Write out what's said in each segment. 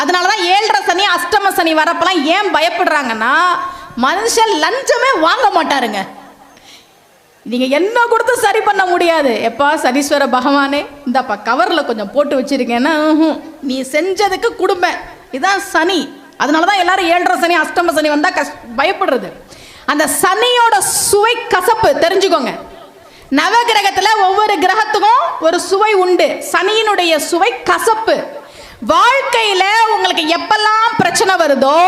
அதனால தான் ஏழரை சனி அஷ்டம சனி வரப்பெல்லாம் ஏன் பயப்படுறாங்கன்னா மனுஷன் லஞ்சமே வாங்க மாட்டாருங்க. நீங்கள் என்ன கொடுத்து சரி பண்ண முடியாது. எப்பா சனீஸ்வர பகவானே இந்தப்பா கவரில் கொஞ்சம் போட்டு வச்சிருக்கேன்னா நீ செஞ்சதுக்கு குடும்பம். இதான் சனி. அதனால தான் எல்லாரும் ஏழரை சனி அஷ்டம சனி வந்தால் கஷ் பயப்படுறது. அந்த சனியோட சுவை கசப்பு தெரிஞ்சுக்கோங்க. நவகிரகத்தில் ஒவ்வொரு கிரகத்துக்கும் ஒரு சுவை உண்டு. சனியினுடைய சுவை கசப்பு. வாழ்க்கையில உங்களுக்கு எப்பெல்லாம் பிரச்சனை வருதோ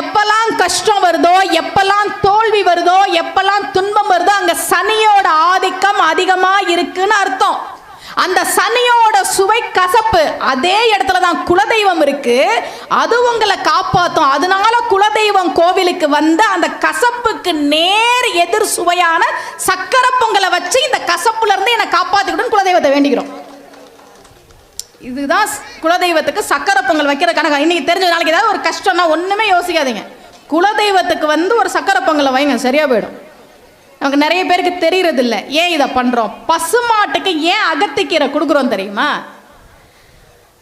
எப்பெல்லாம் கஷ்டம் வருதோ எப்பெல்லாம் தோல்வி வருதோ எப்பெல்லாம் துன்பம் வருதோ அங்க சனியோட ஆதிக்கம் அதிகமா இருக்குன்னு அர்த்தம். அந்த சனியோட சுவை கசப்பு அதே இடத்துல தான் குலதெய்வம் இருக்கு. அது உங்களை காப்பாற்றும் அதனால குலதெய்வம் கோவிலுக்கு வந்து அந்த கசப்புக்கு நேர் எதிர் சுவையான சக்கரை பொங்கலை வச்சு இந்த கசப்புல இருந்து என்னை காப்பாத்திக்கணும்னு குலதெய்வத்தை வேண்டிக்கிறோம். இதுதான் குலதெய்வத்துக்கு சக்கரை பொங்கல் வைக்கிற கணக்கு? இன்னைக்கு தெரிஞ்ச நாளைக்கு ஏதாவது ஒரு கஷ்டம்னா ஒன்றுமே யோசிக்காதீங்க. குலதெய்வத்துக்கு வந்து ஒரு சக்கரை பொங்கலை வைங்க சரியா போயிடும். நமக்கு நிறைய பேருக்கு தெரியறது ஏன் இதை பண்றோம்? பசுமாட்டுக்கு ஏன் அகத்திக்கீரை கொடுக்குறோம் தெரியுமா?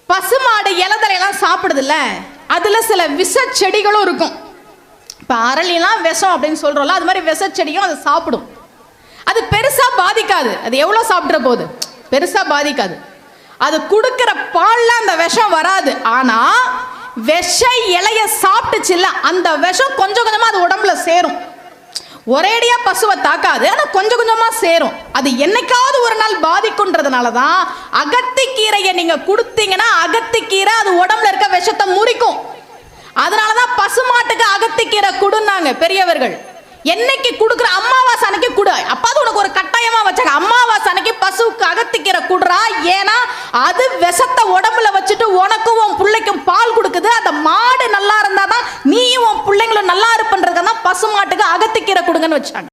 பசுமாடு இலதலையெல்லாம் சாப்பிடுதுல்ல. அதில் சில விஷ செடிகளும் இருக்கும். இப்போ அரளிலாம் விஷம் அப்படின்னு சொல்கிறோம்ல அது மாதிரி விஷ செடியும் அதை சாப்பிடும். அது பெருசாக பாதிக்காது. அது எவ்வளோ சாப்பிட்ற போகுது? பெருசாக பாதிக்காது. அது கொடுக்கிற பால்ல அந்த விஷம் வராது. ஆனா விஷ இலைய சாப்பிட்டுச்சுல்ல அந்த விஷம் கொஞ்சம் கொஞ்சமா அது உடம்புல சேரும். ஒரேடியா பசுவை தாக்காது ஆனா கொஞ்சம் கொஞ்சமா சேரும். அது என்னைக்காவது ஒரு நாள் பாதிக்குன்றதுனால தான் அகத்திக்கீரையை நீங்க கொடுத்தீங்கன்னா அகத்திக்கீரை அது உடம்புல இருக்க விஷத்தை முறிக்கும். அதனால தான் பசுமாட்டுக்கு அகத்திக்கீரை கொடுன்னாங்க பெரியவர்கள். என்னைக்கு கொடுக்குற அமாவாசை அன்னைக்கு கொடு. அப்பாது உனக்கு ஒரு கட்டாயமா வச்சாங்க. அம்மா அன்னைக்கு பசுவுக்கு அகத்திக்கீரை குடுறா ஏன்னா அது விஷத்தை உடம்புல வச்சுட்டு உனக்கும் உன் பிள்ளைக்கும் பால் கொடுக்குது. அந்த மாடு நல்லா இருந்தாதான் நீயும் உன் பிள்ளைங்களும் நல்லா இருப்பன்றதுக்கு தான் பசுமாட்டுக்கு அகத்திக்கீரை கொடுங்கன்னு வச்சாங்க.